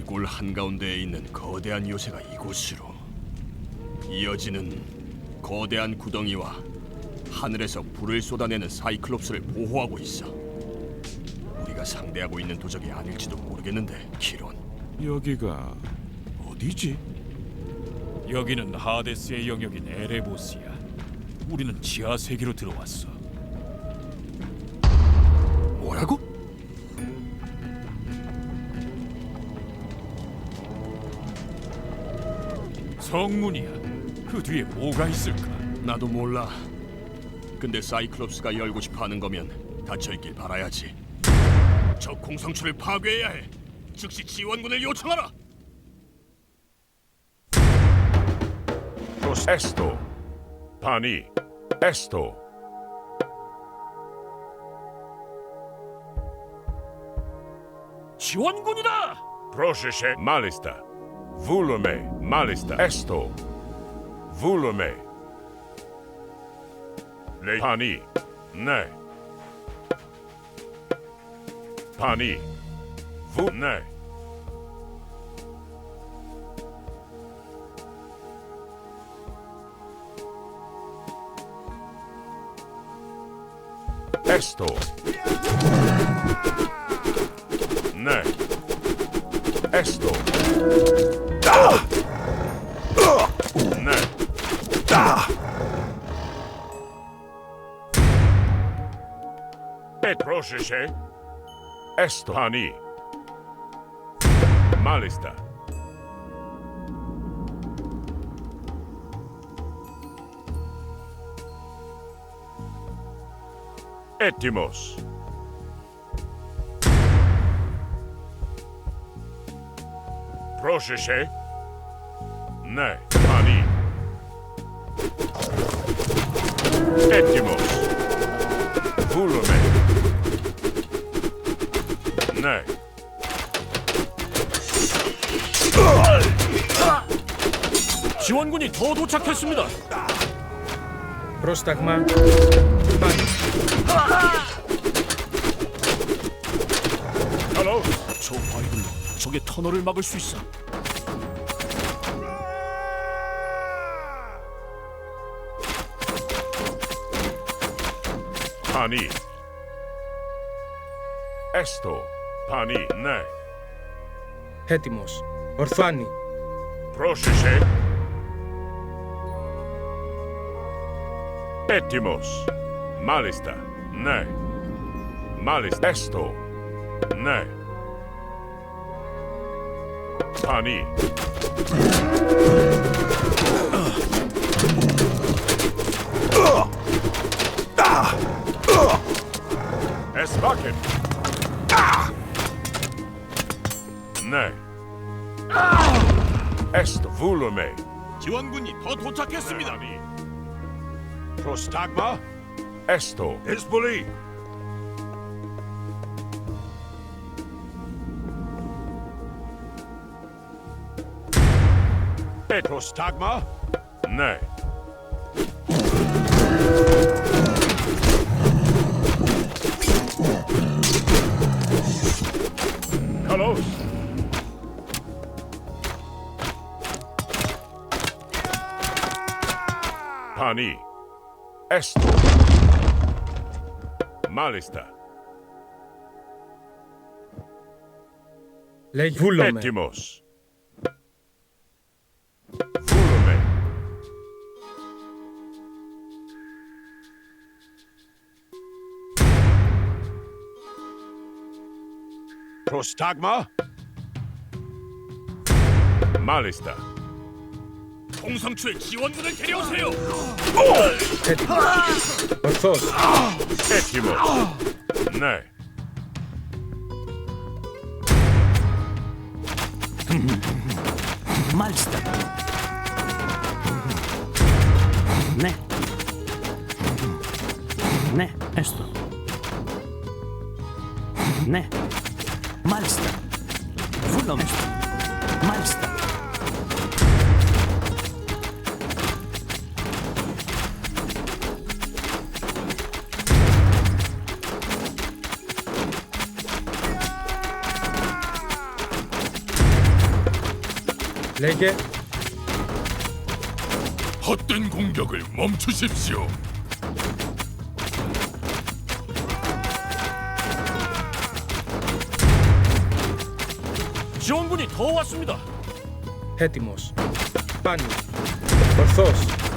시골 한가운데에 있는 거대한 요새가 이곳으로 이어지는 거대한 구덩이와 하늘에서 불을 쏟아내는 사이클롭스를 보호하고 있어. 우리가 상대하고 있는 도적이 아닐지도 모르겠는데, 키론. 여기가 어디지? 여기는 하데스의 영역인 에레보스야. 우리는 지하 세계로 들어왔어. 뭐라고? 성문이야. 그 뒤에 뭐가 있을까? 나도 몰라. 근데 사이클롭스가 열고 싶어 하는 거면 닫혀 있길 바라야지. 저 공성추를 파괴해야 해. 즉시 지원군을 요청하라. Esto. Pani. Esto. 지원군이다. Prošeše malista. Volume malista. Esto. Volume. Le pani. Ne. Pani. Vu ne. Esto. Ne. Esto. Ne? Petrol şişe. Estoni. Hani, Malista. Έτοιμος. Πρόσεχε. 네, 아니. 에티모스. 불르메. 네. 지원군이 더 도착했습니다. 프로스타그마. 헬로. 저 바이블로 적의 터널을 막을 수 있어. Πανί. Έστω. Pani, ναι. Έτοιμος. Ορφάνη. Πρόσεχε. Έτοιμος. Μάλιστα. Ναι. Μάλιστα. Έστω. Ναι. Πανί. Esto. Volume. 지원군이 더 도착했습니다. Prostagma? Esto. Hezbollah. Prostagma? Ne. Hello. Honey, esto mal está. Lei Fulome. Étimos. Prostagma. Mal está. 홍성추의 지원군을 데려오세요. 서 세티모. 네. Мальстер. Ne. Ne, esto. Ne. Malster. Fulham. Malster. 4개 헛된 공격을 멈추십시오. 지원군이 더 왔습니다. 헤티모스 파니 벌소스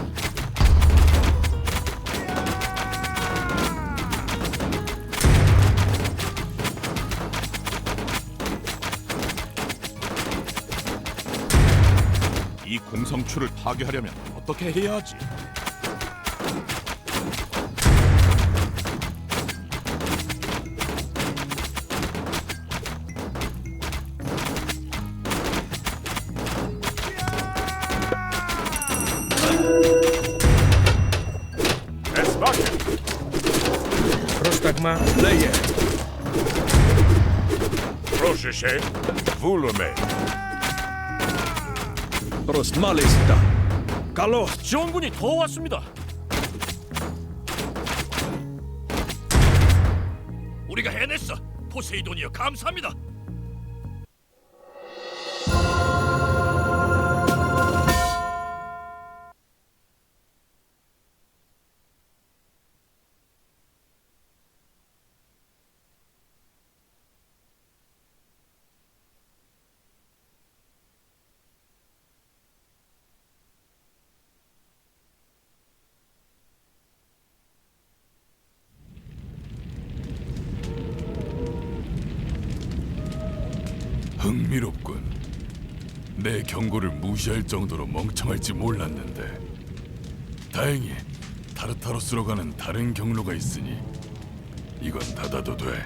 경추를 파괴하려면 어떻게 해야 하지? Prostagma leje. Proszę się, wulumy. Трос малиста. 갈로 지원군이 더 왔습니다. 우리가 해냈어. 포세이돈이여 감사합니다. 흥미롭군. 내 경고를 무시할 정도로 멍청할지 몰랐는데 다행히 타르타로스로 가는 다른 경로가 있으니 이건 닫아도 돼.